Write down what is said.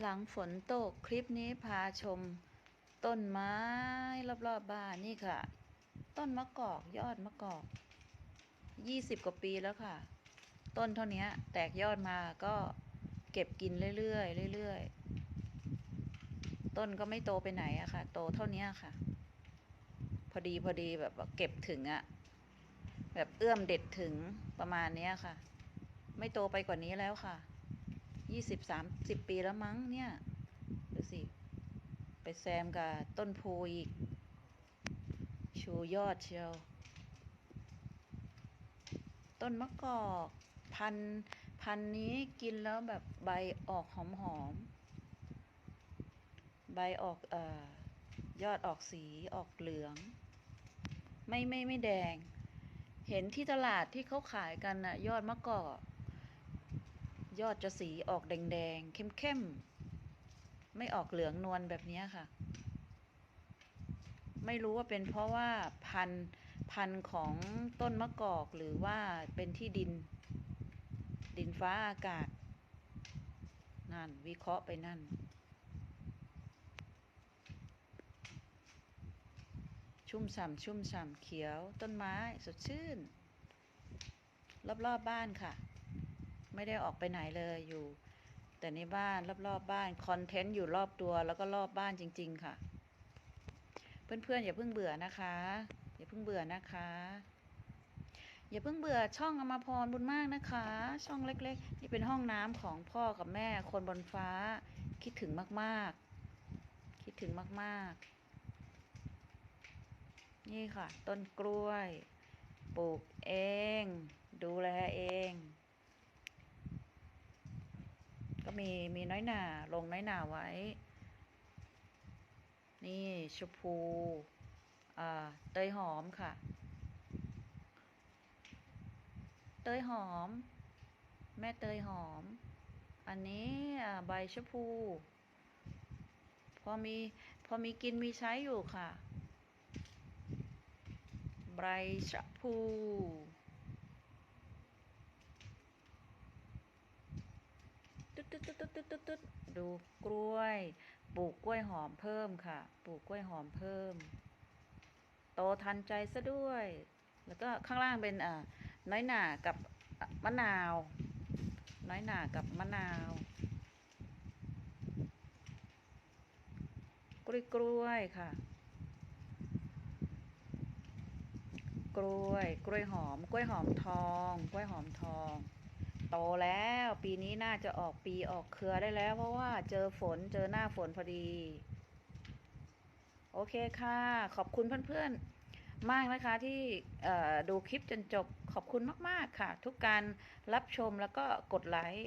หลังฝนตกคลิปนี้พาชม ต้นไม้รอบๆบบ้านนี่ค่ะ ต้นมะกอกยอดมะกอกยี่สิบกว่าปีแล้วค่ะ ต้นเท่านี้แตกยอดมาก็เก็บกินเรื่อยๆเรื่อยๆ ต้นก็ไม่โตไปไหนอะค่ะ โตเท่านี้ค่ะ พอดีพอดีแบบเก็บถึงอะแบบเอื้อมเด็ดถึงประมาณนี้ค่ะ ไม่โตไปกว่านี้แล้วค่ะ ยี่สิบสามสิบปีแล้วมั้งเนี่ย ดูสิ ไปแซมกับต้นโพอีก ชูยอดเชียว ต้นมะกอกพันพันนี้กินแล้วแบบใบออกหอมหอม ใบออกเอ่อยอดออกสีออกเหลือง ไม่ไม่ไม่แดง เห็นที่ตลาดที่เขาขายกันน่ะยอดมะกอก ยอดจะสีออกแดงๆ เข้มๆ ไม่ออกเหลืองนวลแบบนี้ค่ะ ไม่รู้ว่าเป็นเพราะว่าพันธุ์พันธุ์ของต้นมะกอกหรือว่าเป็นที่ดิน ดินฟ้าอากาศ นั่น วิเคราะห์ไปนั่นชุ่มฉ่ำชุ่มฉ่ำเขียวต้นไม้สดชื่น รอบๆบบ้านค่ะ ไม่ได้ออกไปไหนเลยอยู่ แต่ในบ้านรอบๆบบ้านคอนเทนต์อยู่รอบตัวแล้วก็รอบบ้านจริง ๆ ค่ะ เพื่อนๆอย่าเพิ่งเบื่อนะคะ อย่าเพิ่งเบื่อนะคะ อย่าเพิ่งเบื่อช่องอมพรบุญมากนะคะ ช่องเล็ก ๆ นี่เป็นห้องน้ำของพ่อกับแม่คนบนฟ้า คิดถึงมากๆ คิดถึงมากๆนี่ค่ะ ต้นกล้วย ปลูกเอง ก็ มีน้อยหนาลงน้อยหนาไว้ นี่ชมพูเตยหอมค่ะ เตยหอม แม่เตยหอม อันนี้ใบชะพู พอมี พอมีกินมีใช้อยู่ค่ะ ใบชะพู ตึ๊ดตุ๊ดตุ๊ดตุ๊ดตุ๊ดตุ๊ดดูกล้วย ปลูกกล้วยหอมเพิ่มค่ะ ปลูกกล้วยหอมเพิ่ม โตทันใจซะด้วย แล้วก็ข้างล่างเป็นอ่าน้อยหน่ากับมะนาว น้อยหน่ากับมะนาว กล้วยกล้วยค่ะ กล้วย กล้วยหอม กล้วยหอมทอง กล้วยหอมทอง โตแล้วปีนี้น่าจะออกปีออกเครือได้แล้ว เพราะว่าเจอฝนเจอหน้าฝนพอดี โอเคค่ะ ขอบคุณเพื่อนๆ มากนะคะที่เอ่อดูคลิปจนจบขอบคุณมาก ๆ ค่ะ ทุกการรับชมแล้วก็กดไลค์